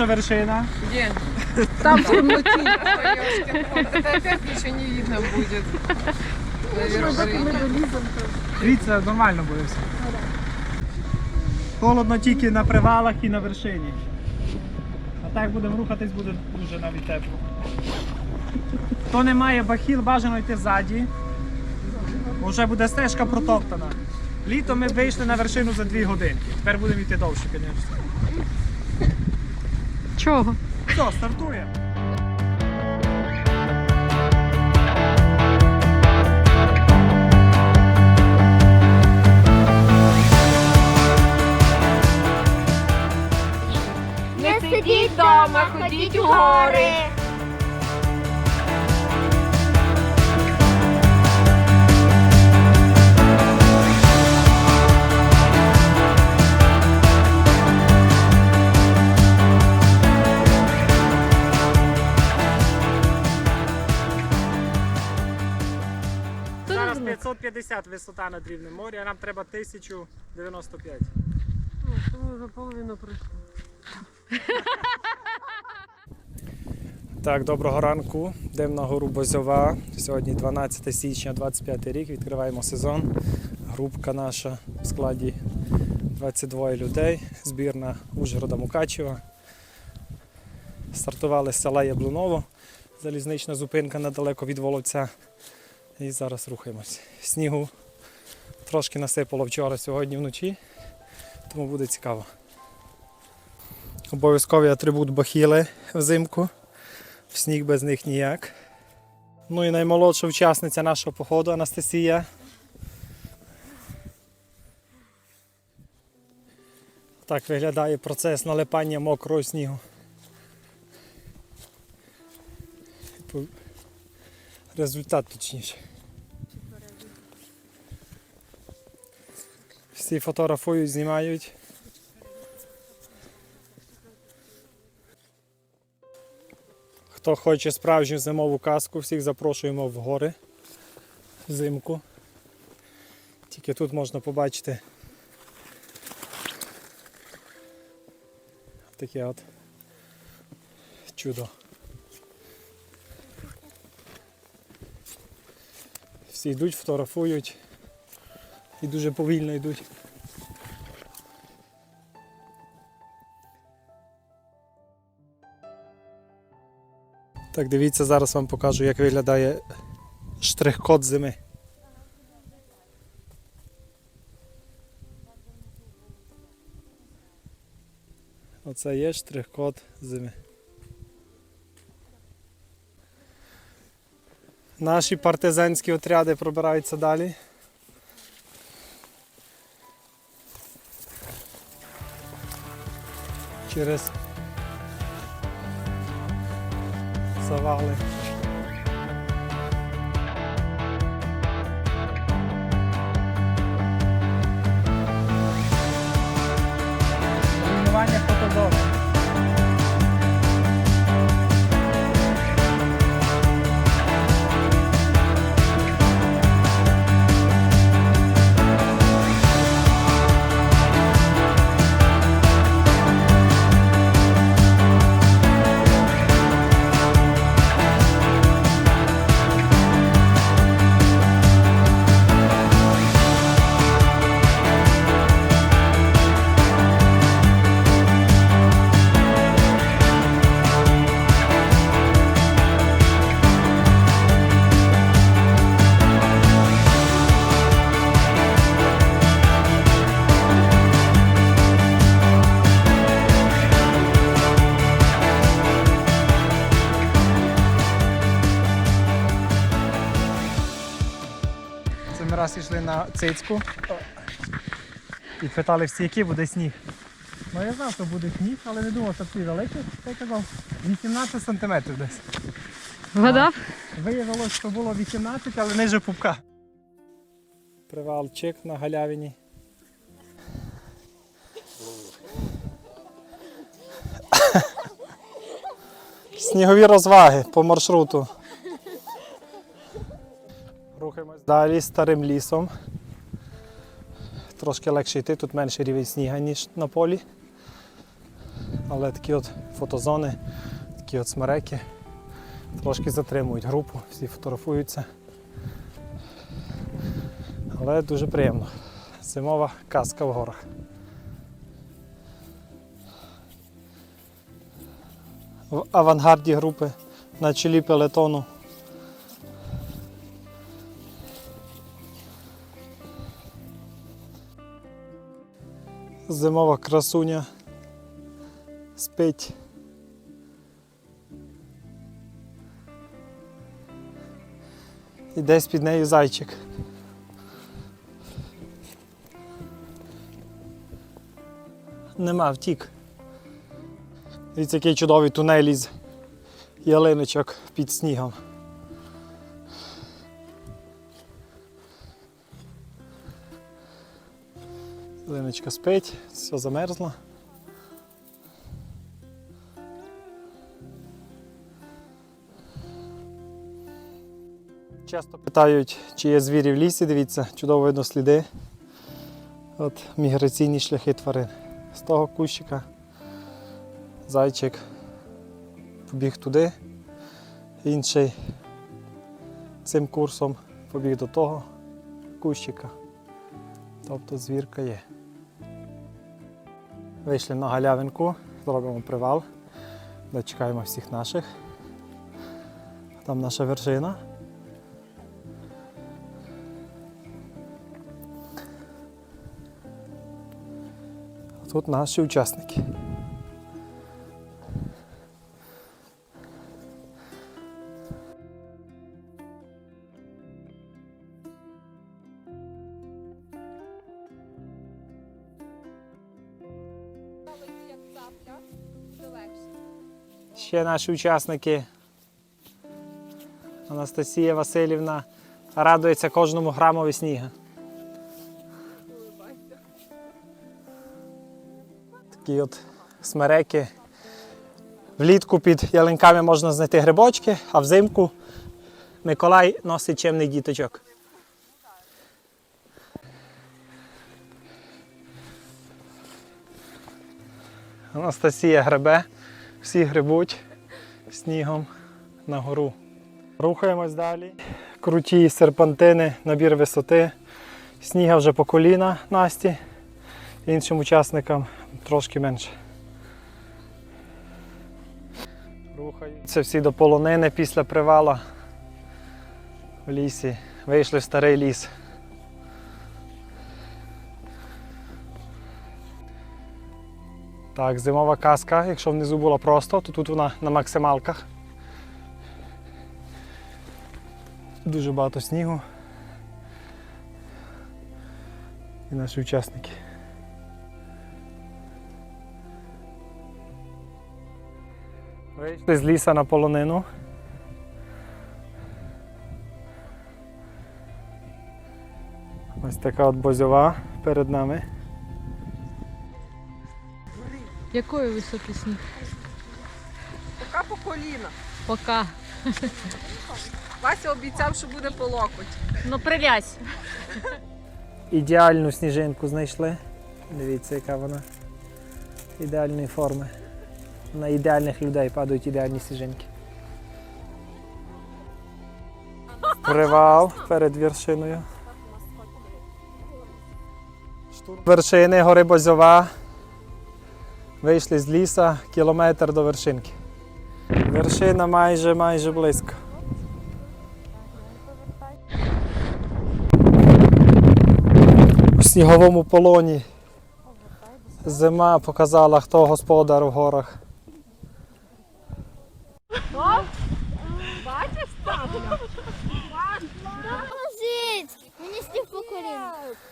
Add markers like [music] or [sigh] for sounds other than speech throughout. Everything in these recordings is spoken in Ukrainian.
там наша вершина. Где? Там в темноте. Это опять ничего не видно будет. Дивіться, нормально буде все. Холодно тільки на привалах і на вершині. А так будемо рухатись, буде дуже навіть тепло. Хто не має бахіл, бажано йти ззаді. бо Вже буде стежка протоптана. Літом ми вийшли на вершину за 2 годинки. Тепер будемо йти довше, звісно. Чого? Все, стартує. Не сидіть вдома, ходіть у гори. 550 висота над рівнем моря, а нам треба 1095. Ми вже половину пройшли. [laughs] Так, доброго ранку. Йдемо на гору Бозьова. Сьогодні 12 січня, 25 рік. Відкриваємо сезон. Групка наша в складі 22 людей. Збірна Ужгорода Мукачева. Стартували з села Яблуново. Залізнична зупинка недалеко від Воловця. І зараз рухаємось. Снігу трошки насипало вчора, сьогодні вночі, тому буде цікаво. Обов'язковий атрибут бахіли взимку. В сніг без них ніяк. Ну і наймолодша учасниця нашого походу Анастасія. Так виглядає процес налипання мокрого снігу. Результат точніше. Всі фотографують, знімають. Хто хоче справжню зимову казку, всіх запрошуємо в гори взимку. Тільки тут можна побачити таке от чудо. Всі йдуть, фотографують і дуже повільно йдуть. Так, дивіться, зараз вам покажу, як виглядає штрих-код зими. Оце є штрих-код зими. Наші партизанські отряди пробираються далі. Через завали. Руйнування фотозони. Цицьку і питали всі, який буде сніг. Ну я знав, що буде сніг, але не думав, що такий великий. Я казав 18 сантиметрів десь. Вгадав? Виявилось, що було 18, але ниже пупка. Привалчик на галявині. Снігові розваги по маршруту. Рухаємось далі старим лісом. Трошки легше йти, тут менший рівень сніга, ніж на полі. але такі от фотозони, такі от смереки трошки затримують групу, всі фотографуються. Але дуже приємно. Зимова казка в горах. В авангарді групи на чолі пелетону. Зимова красуня спить. І десь під нею зайчик. Нема, втік. Дивіться, який чудовий тунель із ялиночок під снігом. Ялиночка спить, все замерзло. Часто питають, чи є звірі в лісі, дивіться, чудово видно сліди. От міграційні шляхи тварин. З того кущика зайчик побіг туди, інший цим курсом побіг до того кущика. Тобто звірка є. Вийшли на галявинку, зробимо привал, дочекаємо всіх наших. Там наша вершина. Тут наші учасники. Ще наші учасники. Анастасія Васильівна радується кожному грамові сніга. Такі от смереки. Влітку під ялинками можна знайти грибочки, а взимку Миколай носить чемний діточок. Анастасія гребе, всі грибуть снігом на гору. Рухаємось далі. Круті серпантини, набір висоти. Сніга вже по коліна Насті, іншим учасникам трошки менше. Рухаються всі до полонини після привала в лісі. Вийшли в старий ліс. Так, зимова казка, якщо внизу було просто, то тут вона на максималках. Дуже багато снігу. І наші учасники. Вийшли з ліса на полонину. Ось така от бозьова перед нами. Якої висоти сніг? Поки по коліна. Пока. Вася обіцяв, що буде по локоть. Ну прилясь. Ідеальну сніжинку знайшли. Дивіться, яка вона ідеальної форми. На ідеальних людей падають ідеальні сніжинки. Привал перед вершиною. Вершини гори Бозьова. Вийшли з ліса кілометр до вершинки. Вершина майже майже близько. У сніговому полоні. Зима показала, хто господар в горах. Бачиш, Поможіть! Мені стів по.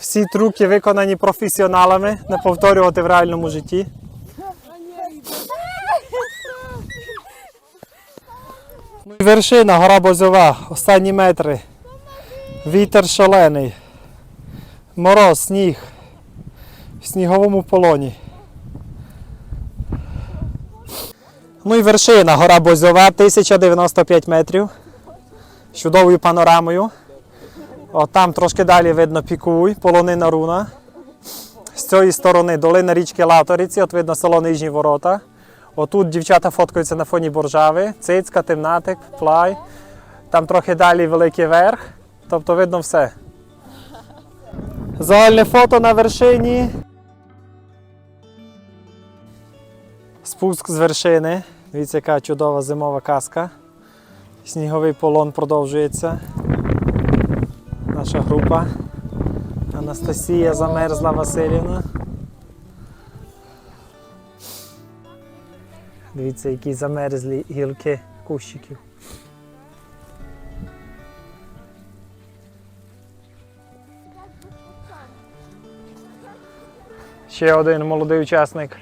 Всі трюки виконані професіоналами, не повторювати в реальному житті. Ну і вершина, гора Бозова, останні метри. Вітер шалений. Мороз, сніг. В сніговому полоні. Ну і вершина, гора Бозова, 1095 метрів. З чудовою панорамою. Там трошки далі видно пікуй, полонина руна. З цієї сторони долина річки Латориці, от видно село Нижні Ворота. Отут дівчата фоткаються на фоні боржави, цицька, темнатик, плай. Там трохи далі великий верх. Тобто видно все. Загальне фото на вершині. Спуск з вершини. Дивіться, яка чудова зимова казка. Сніговий полон продовжується. Наша група. Анастасія замерзла Васильівна. Дивіться, які замерзлі гілки кущиків. Ще один молодий учасник.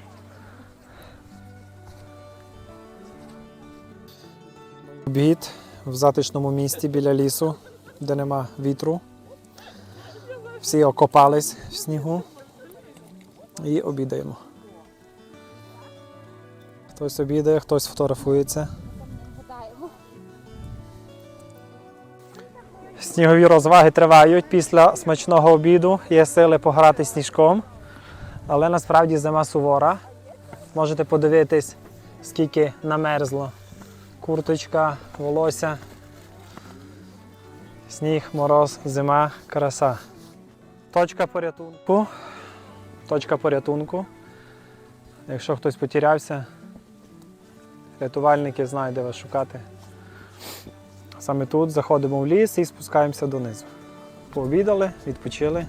Обід в затишному місті біля лісу, де нема вітру. Всі окопались в снігу і обідаємо. Хтось обідає, хтось фотографується. Снігові розваги тривають після смачного обіду. Є сили пограти сніжком. Але насправді зима сувора. Можете подивитись, скільки намерзло. Курточка, волосся, сніг, мороз, зима, краса. Точка порятунку. Точка порятунку. Якщо хтось потерявся, рятувальники знають, де вас шукати. Саме тут заходимо в ліс і спускаємося донизу. Пообідали, відпочили.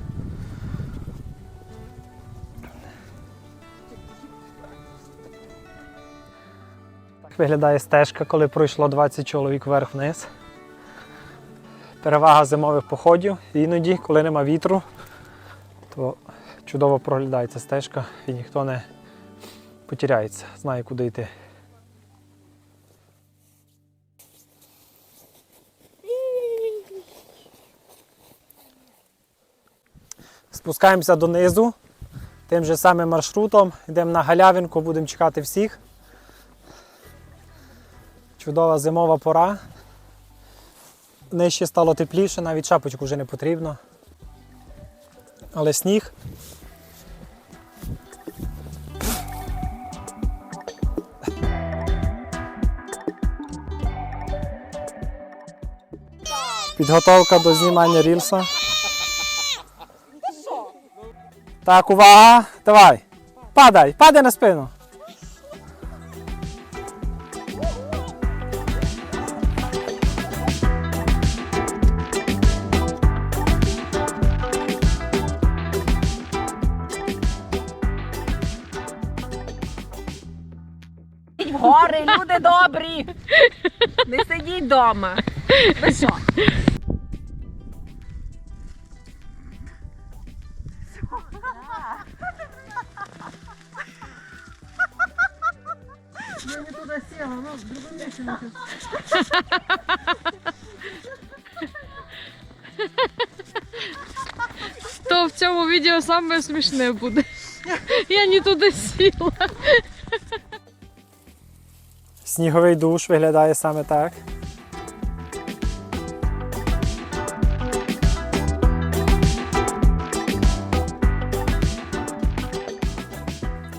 Так виглядає стежка, коли пройшло 20 чоловік вверх-вниз. Перевага зимових походів. Іноді, коли нема вітру, то чудово проглядається стежка і ніхто не потеряється, знає, куди йти. Спускаємося донизу. Тим же самим маршрутом йдемо на галявинку, будемо чекати всіх. Чудова зимова пора. Нижче стало тепліше, навіть шапочку вже не потрібно. Але сніг. Підготовка до знімання рілса. Так, увага! Давай! Падай! Падай на спину! Не вдома. Ви що? То в цьому відео саме смішне буде. Я не туди сіла. Сніговий душ виглядає саме так.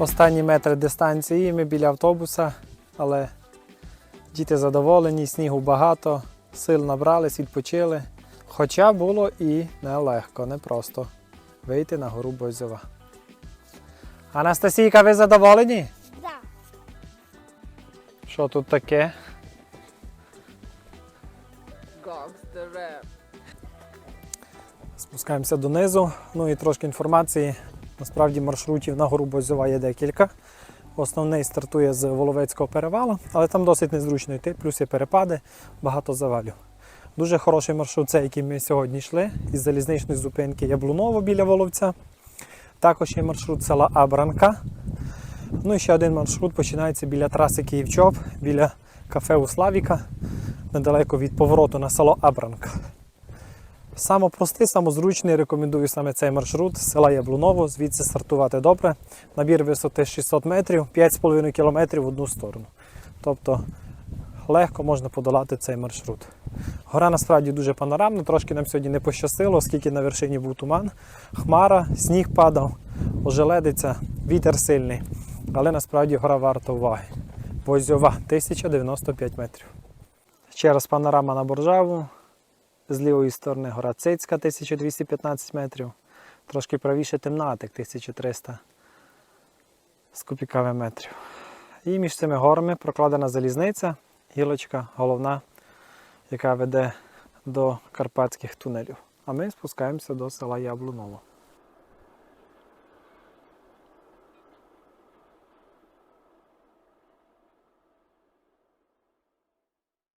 Останні метри дистанції ми біля автобуса, але діти задоволені, снігу багато, сил набрались, відпочили. Хоча було і нелегко, непросто вийти на гору Бозьова. Анастасійка, ви задоволені? Да. Що тут таке? Спускаємося донизу. Ну і трошки інформації. Насправді маршрутів на гору Бозьова є декілька. Основний стартує з Воловецького перевалу, але там досить незручно йти, плюс є перепади, багато завалів. Дуже хороший маршрут, це який ми сьогодні йшли, із залізничної зупинки Яблуново біля Воловця. Також є маршрут села Абранка. Ну і ще один маршрут починається біля траси Київ-Чоп, біля кафе у Славіка, недалеко від повороту на село Абранка. Саме простий, самозручний, рекомендую саме цей маршрут з села Яблуново, звідси стартувати добре. Набір висоти 600 метрів, 5,5 кілометрів в одну сторону. Тобто легко можна подолати цей маршрут. Гора насправді дуже панорамна, трошки нам сьогодні не пощастило, оскільки на вершині був туман, хмара, сніг падав. ожеледиться, вітер сильний. Але насправді гора варта уваги. Возьова 1095 метрів. Ще раз панорама на Боржаву. З лівої сторони гора Цицька 1215 метрів. Трошки правіше Темнатик 1300 з метрів. І між цими горами прокладена залізниця, гілочка головна, яка веде до карпатських тунелів. А ми спускаємося до села Яблуново.